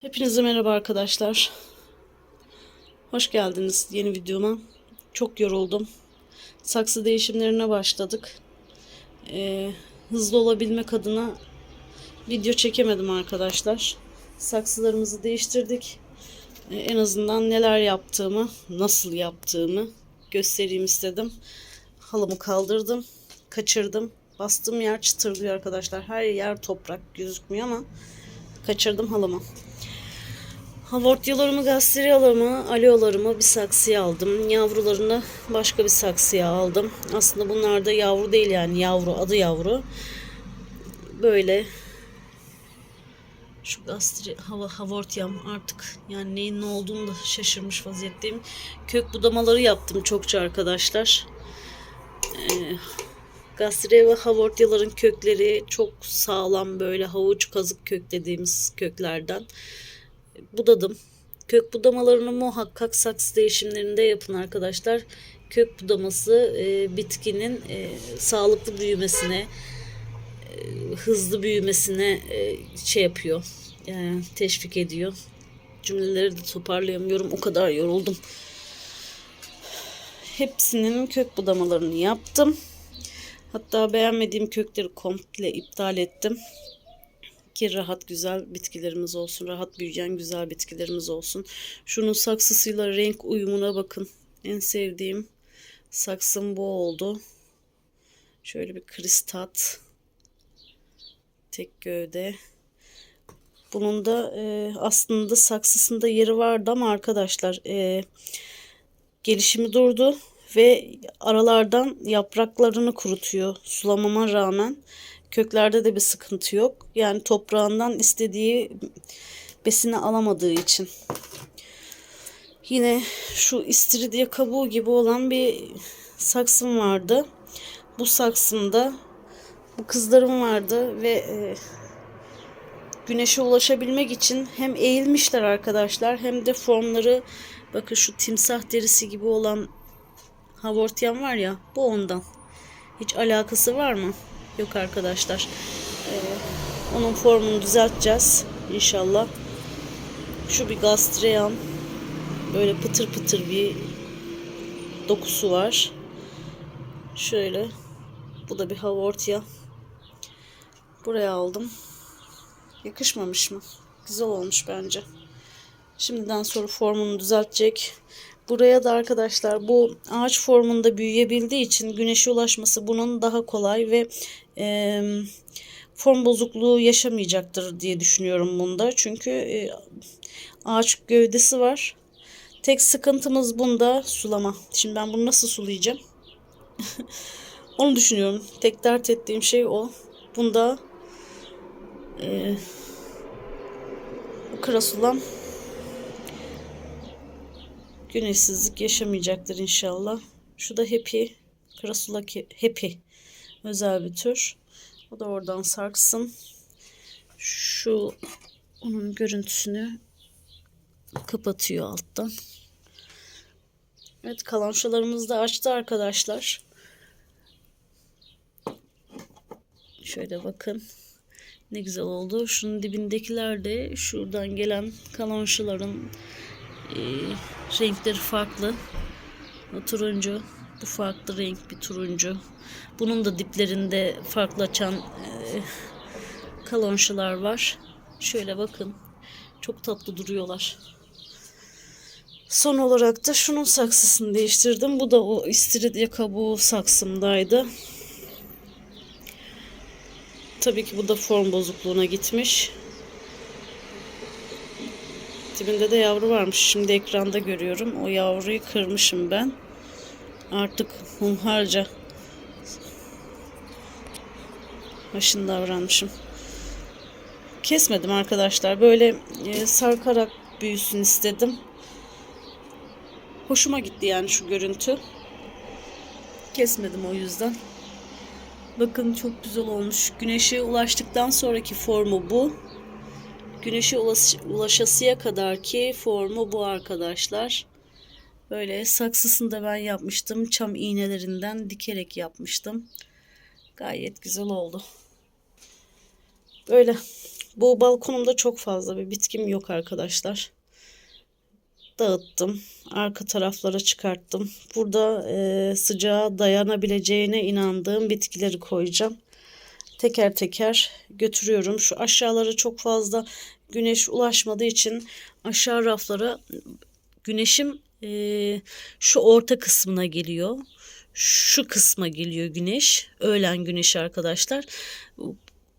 Hepinize merhaba arkadaşlar. Hoş geldiniz yeni videoma. Çok yoruldum. Saksı değişimlerine başladık. Ee, hızlı olabilmek adına video çekemedim arkadaşlar. Saksılarımızı değiştirdik. Ee, en azından neler yaptığımı, nasıl yaptığımı göstereyim istedim. Halımı kaldırdım, kaçırdım. Bastığım yer çıtırlıyor arkadaşlar. Her yer toprak gözükmüyor ama kaçırdım halımı. Havortyalarımı, gasteryalarımı, aleolarımı bir saksıya aldım. Yavrularını başka bir saksıya aldım. Aslında bunlar da yavru değil yani yavru, adı yavru. Böyle şu gastri hava havortyam artık yani neyin ne olduğunu da şaşırmış vaziyetteyim. Kök budamaları yaptım çokça arkadaşlar. Ee, Gastriye ve havortyaların kökleri çok sağlam böyle havuç kazık kök dediğimiz köklerden budadım. Kök budamalarını muhakkak saksı değişimlerinde yapın arkadaşlar. Kök budaması e, bitkinin e, sağlıklı büyümesine, e, hızlı büyümesine e, şey yapıyor, e, teşvik ediyor. Cümleleri de toparlayamıyorum. O kadar yoruldum. Hepsinin kök budamalarını yaptım. Hatta beğenmediğim kökleri komple iptal ettim ki rahat güzel bitkilerimiz olsun. Rahat büyüyen güzel bitkilerimiz olsun. Şunun saksısıyla renk uyumuna bakın. En sevdiğim saksım bu oldu. Şöyle bir kristat. Tek gövde. Bunun da e, aslında saksısında yeri vardı ama arkadaşlar e, gelişimi durdu ve aralardan yapraklarını kurutuyor sulamama rağmen. Köklerde de bir sıkıntı yok. Yani toprağından istediği besini alamadığı için. Yine şu istiridye kabuğu gibi olan bir saksım vardı. Bu saksımda bu kızlarım vardı ve e, güneşe ulaşabilmek için hem eğilmişler arkadaşlar hem de formları bakın şu timsah derisi gibi olan havortyan var ya bu ondan. Hiç alakası var mı? Yok arkadaşlar. Ee, onun formunu düzelteceğiz inşallah. Şu bir gastreyan. Böyle pıtır pıtır bir dokusu var. Şöyle. Bu da bir havortia. Buraya aldım. Yakışmamış mı? Güzel olmuş bence. Şimdiden sonra formunu düzeltecek. Buraya da arkadaşlar bu ağaç formunda büyüyebildiği için güneşe ulaşması bunun daha kolay ve e, form bozukluğu yaşamayacaktır diye düşünüyorum bunda. Çünkü e, ağaç gövdesi var. Tek sıkıntımız bunda sulama. Şimdi ben bunu nasıl sulayacağım? Onu düşünüyorum. Tek dert ettiğim şey o. Bunda e, bu krasulam güneşsizlik yaşamayacaktır inşallah. Şu da Happy. Krasula Happy. Özel bir tür. O da oradan sarksın. Şu onun görüntüsünü kapatıyor alttan. Evet kalançalarımız da açtı arkadaşlar. Şöyle bakın. Ne güzel oldu. Şunun dibindekiler de şuradan gelen kalançaların e, renkleri farklı. Turuncu. Bu farklı renk bir turuncu. Bunun da diplerinde farklı açan e, kalonşalar var. Şöyle bakın. Çok tatlı duruyorlar. Son olarak da şunun saksısını değiştirdim. Bu da o istiridye kabuğu saksımdaydı. Tabii ki bu da form bozukluğuna gitmiş. Dibinde de yavru varmış. Şimdi ekranda görüyorum. O yavruyu kırmışım ben. Artık hunharca haşin davranmışım. Kesmedim arkadaşlar. Böyle e, sarkarak büyüsün istedim. Hoşuma gitti yani şu görüntü. Kesmedim o yüzden. Bakın çok güzel olmuş. Güneşe ulaştıktan sonraki formu bu. Güneşe ulaş, ulaşasıya kadar ki formu bu arkadaşlar. Böyle saksısını da ben yapmıştım. Çam iğnelerinden dikerek yapmıştım. Gayet güzel oldu. Böyle Bu balkonumda çok fazla bir bitkim yok arkadaşlar. Dağıttım. Arka taraflara çıkarttım. Burada e, sıcağa dayanabileceğine inandığım bitkileri koyacağım. Teker teker götürüyorum. Şu aşağılara çok fazla güneş ulaşmadığı için aşağı raflara güneşim e, şu orta kısmına geliyor. Şu kısma geliyor güneş. Öğlen güneşi arkadaşlar.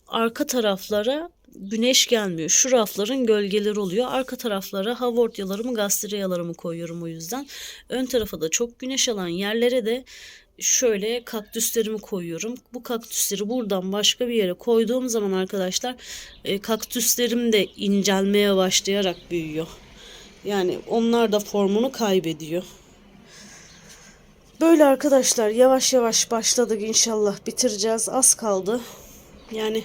Arka taraflara güneş gelmiyor. Şu rafların gölgeleri oluyor. Arka taraflara havortyalarımı, gastereyalarımı koyuyorum o yüzden. Ön tarafa da çok güneş alan yerlere de şöyle kaktüslerimi koyuyorum. Bu kaktüsleri buradan başka bir yere koyduğum zaman arkadaşlar e, kaktüslerim de incelmeye başlayarak büyüyor. Yani onlar da formunu kaybediyor. Böyle arkadaşlar yavaş yavaş başladık inşallah bitireceğiz. Az kaldı. Yani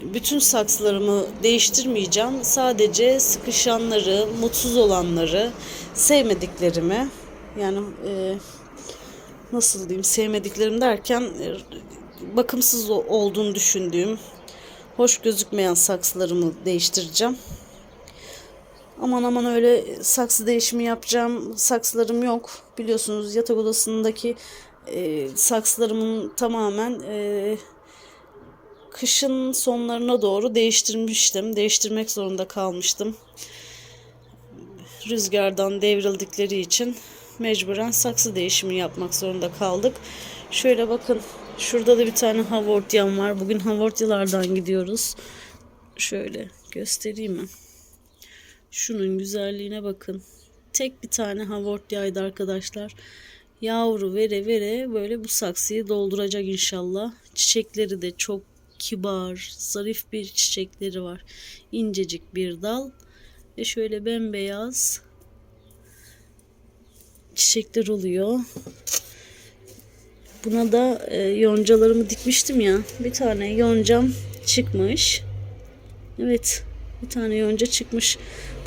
bütün saksılarımı değiştirmeyeceğim. Sadece sıkışanları, mutsuz olanları, sevmediklerimi yani e, nasıl diyeyim sevmediklerim derken e, bakımsız olduğunu düşündüğüm, hoş gözükmeyen saksılarımı değiştireceğim. Aman aman öyle saksı değişimi yapacağım saksılarım yok. Biliyorsunuz yatak odasındaki e, saksılarımın tamamen e, kışın sonlarına doğru değiştirmiştim. Değiştirmek zorunda kalmıştım. Rüzgardan devrildikleri için mecburen saksı değişimi yapmak zorunda kaldık. Şöyle bakın şurada da bir tane havortyam var. Bugün havortyalardan gidiyoruz. Şöyle göstereyim mi? Şunun güzelliğine bakın. Tek bir tane havortyaydı arkadaşlar. Yavru vere vere böyle bu saksıyı dolduracak inşallah. Çiçekleri de çok kibar, zarif bir çiçekleri var. İncecik bir dal ve şöyle bembeyaz çiçekler oluyor. Buna da e, yoncalarımı dikmiştim ya. Bir tane yoncam çıkmış. Evet, bir tane yonca çıkmış.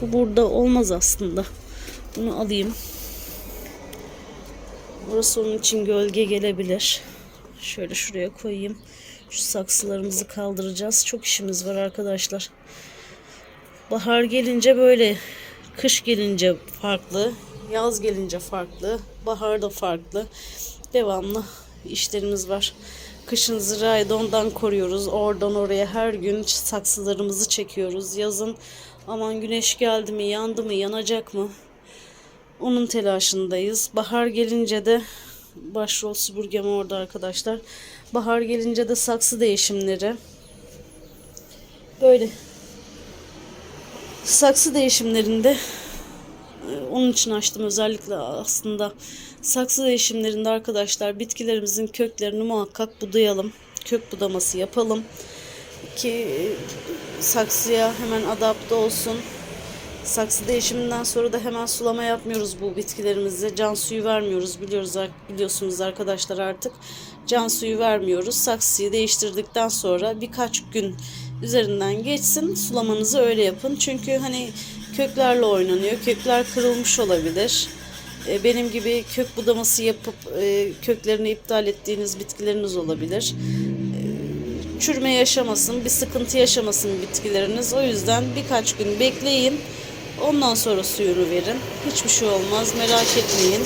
Bu burada olmaz aslında. Bunu alayım. Burası onun için gölge gelebilir. Şöyle şuraya koyayım. Şu saksılarımızı kaldıracağız. Çok işimiz var arkadaşlar. Bahar gelince böyle, kış gelince farklı, yaz gelince farklı, bahar da farklı. Devamlı işlerimiz var. Kışın zirayı ondan koruyoruz. Oradan oraya her gün saksılarımızı çekiyoruz. Yazın aman güneş geldi mi, yandı mı, yanacak mı? Onun telaşındayız. Bahar gelince de başrol süpürgem orada arkadaşlar. Bahar gelince de saksı değişimleri. Böyle. Saksı değişimlerinde onun için açtım özellikle aslında. Saksı değişimlerinde arkadaşlar bitkilerimizin köklerini muhakkak budayalım. Kök budaması yapalım. Ki e, saksıya hemen adapte olsun. Saksı değişiminden sonra da hemen sulama yapmıyoruz bu bitkilerimize. Can suyu vermiyoruz biliyoruz biliyorsunuz arkadaşlar artık. Can suyu vermiyoruz. Saksıyı değiştirdikten sonra birkaç gün üzerinden geçsin. Sulamanızı öyle yapın. Çünkü hani köklerle oynanıyor. Kökler kırılmış olabilir. E, benim gibi kök budaması yapıp e, köklerini iptal ettiğiniz bitkileriniz olabilir. E, çürüme yaşamasın, bir sıkıntı yaşamasın bitkileriniz. O yüzden birkaç gün bekleyin. Ondan sonra suyunu verin. Hiçbir şey olmaz. Merak etmeyin.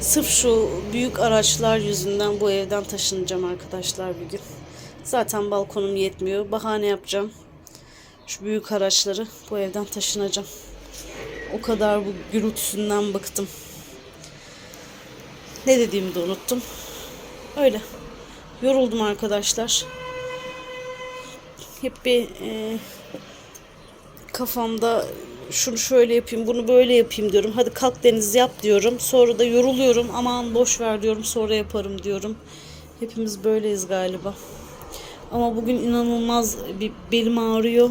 Sırf şu büyük araçlar yüzünden bu evden taşınacağım arkadaşlar bir gün. Zaten balkonum yetmiyor. Bahane yapacağım. Şu büyük araçları bu evden taşınacağım. O kadar bu gürültüsünden bıktım. Ne dediğimi de unuttum. Öyle. Yoruldum arkadaşlar hep bir e, kafamda şunu şöyle yapayım, bunu böyle yapayım diyorum. Hadi kalk Deniz yap diyorum. Sonra da yoruluyorum. Aman boş ver diyorum. Sonra yaparım diyorum. Hepimiz böyleyiz galiba. Ama bugün inanılmaz bir belim ağrıyor.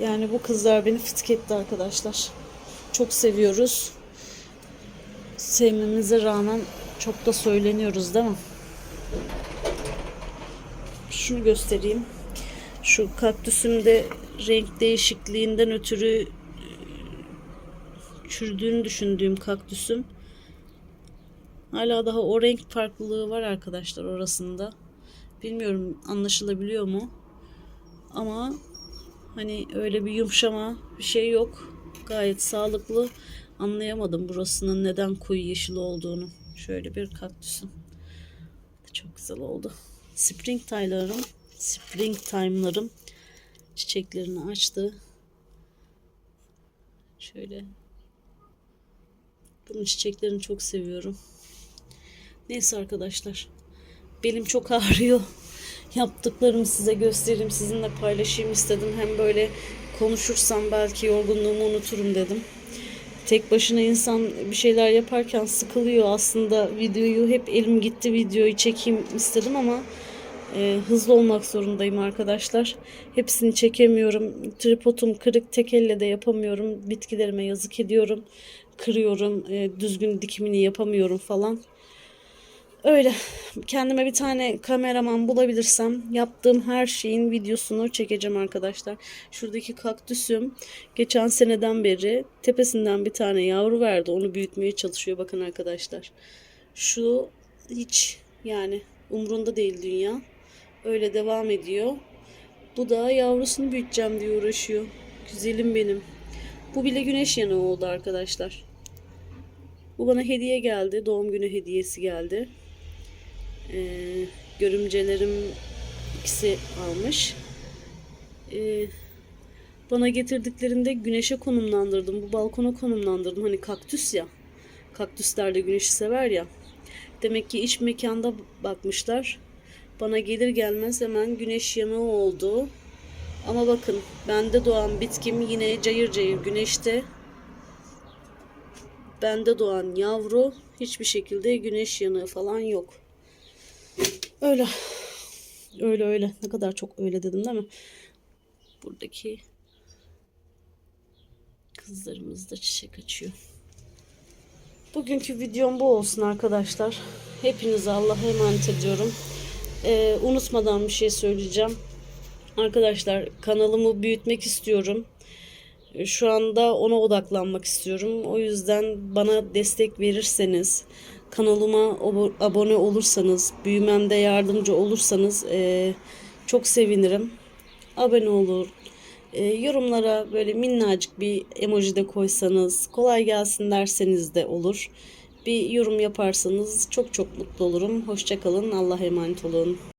Yani bu kızlar beni fıtık arkadaşlar. Çok seviyoruz. Sevmemize rağmen çok da söyleniyoruz değil mi? Şunu göstereyim. Şu kaktüsümde renk değişikliğinden ötürü e, çürdüğünü düşündüğüm kaktüsüm. Hala daha o renk farklılığı var arkadaşlar orasında. Bilmiyorum anlaşılabiliyor mu? Ama hani öyle bir yumuşama bir şey yok. Gayet sağlıklı. Anlayamadım burasının neden koyu yeşil olduğunu. Şöyle bir kaktüsüm. Çok güzel oldu. Spring time'larım, spring time'larım çiçeklerini açtı. Şöyle. Bunun çiçeklerini çok seviyorum. Neyse arkadaşlar. Belim çok ağrıyor. Yaptıklarımı size göstereyim, sizinle paylaşayım istedim. Hem böyle konuşursam belki yorgunluğumu unuturum dedim. Tek başına insan bir şeyler yaparken sıkılıyor. Aslında videoyu hep elim gitti videoyu çekeyim istedim ama e, hızlı olmak zorundayım arkadaşlar. Hepsini çekemiyorum. Tripodum kırık tek elle de yapamıyorum. Bitkilerime yazık ediyorum. Kırıyorum. E, düzgün dikimini yapamıyorum falan. Öyle. Kendime bir tane kameraman bulabilirsem yaptığım her şeyin videosunu çekeceğim arkadaşlar. Şuradaki kaktüsüm geçen seneden beri tepesinden bir tane yavru verdi. Onu büyütmeye çalışıyor bakın arkadaşlar. Şu hiç yani umrunda değil dünya. Öyle devam ediyor. Bu da yavrusunu büyüteceğim diye uğraşıyor. Güzelim benim. Bu bile güneş yanığı oldu arkadaşlar. Bu bana hediye geldi. Doğum günü hediyesi geldi. Ee, görümcelerim ikisi almış. Ee, bana getirdiklerinde güneşe konumlandırdım. Bu balkona konumlandırdım. Hani kaktüs ya. Kaktüsler de güneşi sever ya. Demek ki iç mekanda bakmışlar. Bana gelir gelmez hemen güneş yanığı oldu. Ama bakın bende doğan bitkim yine cayır cayır güneşte. Bende doğan yavru hiçbir şekilde güneş yanığı falan yok. Öyle. Öyle öyle. Ne kadar çok öyle dedim değil mi? Buradaki kızlarımız da çiçek açıyor. Bugünkü videom bu olsun arkadaşlar. Hepinize Allah'a emanet ediyorum. Ee, unutmadan bir şey söyleyeceğim. Arkadaşlar kanalımı büyütmek istiyorum. Şu anda ona odaklanmak istiyorum. O yüzden bana destek verirseniz, kanalıma abo- abone olursanız, büyümemde yardımcı olursanız eee, çok sevinirim. Abone olur, e, yorumlara böyle minnacık bir emoji de koysanız, kolay gelsin derseniz de olur. Bir yorum yaparsanız çok çok mutlu olurum. Hoşçakalın, Allah'a emanet olun.